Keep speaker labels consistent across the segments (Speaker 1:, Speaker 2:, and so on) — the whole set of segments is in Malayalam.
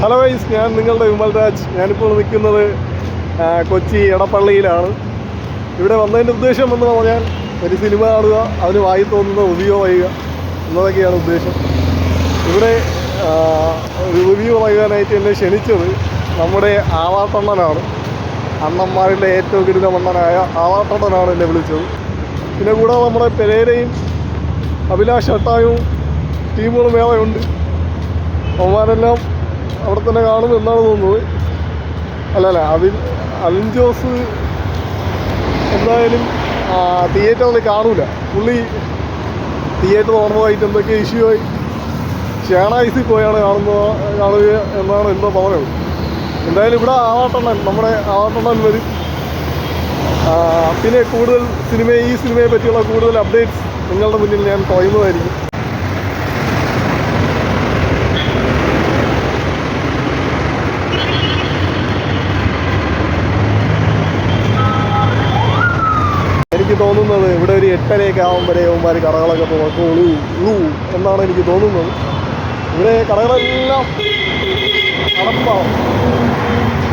Speaker 1: ഹലോ വൈസ് ഞാൻ നിങ്ങളുടെ വിമൽ രാജ്. ഞാനിപ്പോൾ നിൽക്കുന്നത് കൊച്ചി എടപ്പള്ളിയിലാണ്. ഇവിടെ വന്നതിന്റെ ഉദ്ദേശം എന്ന് പറഞ്ഞാൽ ഒരു സിനിമ കാണുക അതിന് വായി തോന്നുന്ന റിവ്യൂ പറയുക എന്നതൊക്കെയാണ് ഉദ്ദേശം. ഇവിടെ റിവ്യൂ പറയുവാനായിട്ട് എന്നെ ക്ഷണിച്ചത് നമ്മുടെ ആവാട്ടണ്ണനാണ് അണ്ണന്മാരുടെ ഏറ്റവും ഗുരുതമണ്ണനായ മണ്ണനായ ആവാട്ടണ്ണനാണ് എന്നെ വിളിച്ചത്. പിന്നെ കൂടാതെ നമ്മുടെ പെരേരയും അഭിലാഷ് ഷട്ടായും ടീമുകളും ഉണ്ട് അവന്മാരെല്ലാം അവിടെ തന്നെ കാണും എന്നാണ് തോന്നുന്നത്. അല്ല അല്ല അവിൻ അലിൻ ജോസ് എന്തായാലും തിയേറ്ററിൽ കാണൂല. പുള്ളി തിയേറ്റർ ഓണമായിട്ട് എന്തൊക്കെ ഇഷ്യൂ ആയി. ഷേണായിസിൽ പോയാണ് കാണുന്നത് കാണുക എന്നാണ് എന്തോ പറഞ്ഞത് എന്തായാലും ഇവിടെ ആവാട്ടണ്ണൻ നമ്മുടെ ആവാട്ടണ്ണൻ വരും. പിന്നെ കൂടുതൽ സിനിമയെ ഈ സിനിമയെ പറ്റിയുള്ള കൂടുതൽ അപ്ഡേറ്റ്സ് നിങ്ങളുടെ മുന്നിൽ ഞാൻ പറയുന്നതായിരിക്കും എനിക്ക് തോന്നുന്നത്. ഇവിടെ ഒരു എട്ടരയൊക്കെ ആകുമ്പോഴേ അവന്മാർ കടകളൊക്കെ തുറക്കുള്ളൂ. ഉള്ളൂ എന്നാണ് എനിക്ക് തോന്നുന്നത്. ഇവിടെ കടകളെല്ലാം അടപ്പാവും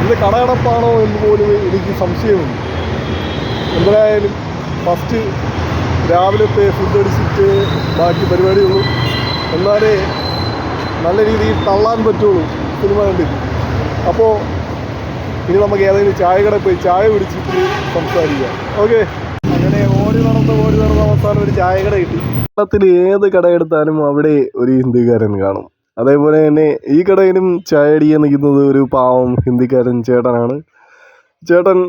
Speaker 1: ഇത് കടയടപ്പാണോ എന്ന് പോലും എനിക്ക് സംശയമുണ്ട്. എന്തായാലും ഫസ്റ്റ് രാവിലത്തെ ഫുഡ് അടിച്ചിട്ട് ബാക്കി പരിപാടിയുള്ളൂ. എന്നാലേ നല്ല രീതിയിൽ തള്ളാൻ പറ്റുള്ളൂ സിനിമ കണ്ടിട്ട്. അപ്പോൾ ഇനി നമുക്ക് ഏതെങ്കിലും ചായ കടയിൽ പോയി ചായ പിടിച്ചിട്ട് സംസാരിക്കാം. ഓക്കെ അവസാനം ഒരു ചായ കട കിട്ടി. കേരളത്തിൽ ഏത് കട എടുത്താലും അവിടെ ഒരു ഹിന്ദിക്കാരൻ കാണും. അതേപോലെ തന്നെ ഈ കടയിലും ചായ അടിക്കാൻ നിൽക്കുന്നത് ഒരു പാവം ഹിന്ദിക്കാരൻ ചേട്ടനാണ്. ചേട്ടൻ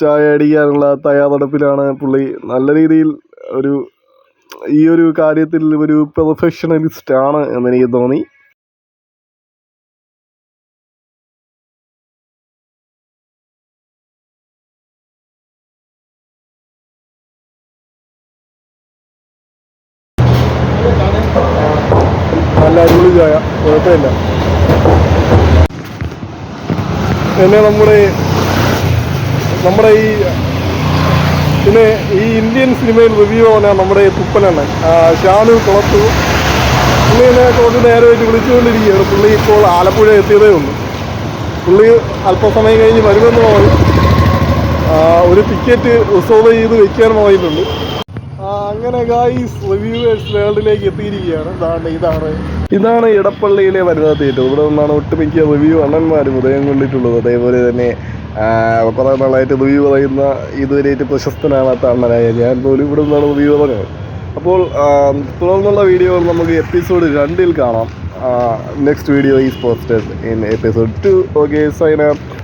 Speaker 1: ചായ അടിക്കാനുള്ള തയ്യാറെടുപ്പിലാണ് പുള്ളി നല്ല രീതിയിൽ ഒരു ഈ ഒരു കാര്യത്തിൽ ഒരു പെർഫെക്ഷണലിസ്റ്റ് ആണ് എന്ന് എനിക്ക് തോന്നി. നല്ല അടിപൊളി ചായ. കുഴപ്പമില്ല. പിന്നെ നമ്മുടെ നമ്മുടെ ഈ പിന്നെ ഈ ഇന്ത്യൻ സിനിമയിൽ റിവ്യൂ പറഞ്ഞാൽ നമ്മുടെ തുപ്പലണ്ണൻ ആ, ഷാനു കുളത്തു പുള്ളിനെ കുറച്ച് നേരമായിട്ട് വിളിച്ചുകൊണ്ടിരിക്കുകയാണ്. പുള്ളി ഇപ്പോൾ ആലപ്പുഴ എത്തിയതേ ഉള്ളൂ. പുള്ളി അല്പസമയം കഴിഞ്ഞ് വരുമെന്ന് പറഞ്ഞു. ഒരു ടിക്കറ്റ് റിസർവ് ചെയ്ത് വെക്കാൻ പറഞ്ഞിട്ടുണ്ട്. അങ്ങനെ ഗായ്സ് റിവ്യൂവേഴ്സ് വേൾഡിലേക്ക് എത്തിയിരിക്കുകയാണ്. ഇതാണ് ഇതാണ്. ഇതാണ് ഇടപ്പള്ളിയിലെ വനിതാ തിയേറ്റർ. ഇവിടെ നിന്നാണ് ഒട്ടുമിക്ക റിവ്യൂ അണ്ണന്മാരും ഉദയം കൊണ്ടിട്ടുള്ളത്. അതേപോലെ തന്നെ കുറേ നാളായിട്ട് റിവ്യൂ പറയുന്ന ഇതുവരെയായിട്ട് പ്രശസ്തനാകാത്ത അണ്ണനായ ഞാൻ പോലും ഇവിടെ നിന്നാണ് റിവ്യൂ പറഞ്ഞത്. അപ്പോൾ തുടർന്നുള്ള വീഡിയോകൾ നമുക്ക് എപ്പിസോഡ് രണ്ടിൽ കാണാം. Next video is posted in episode two okay up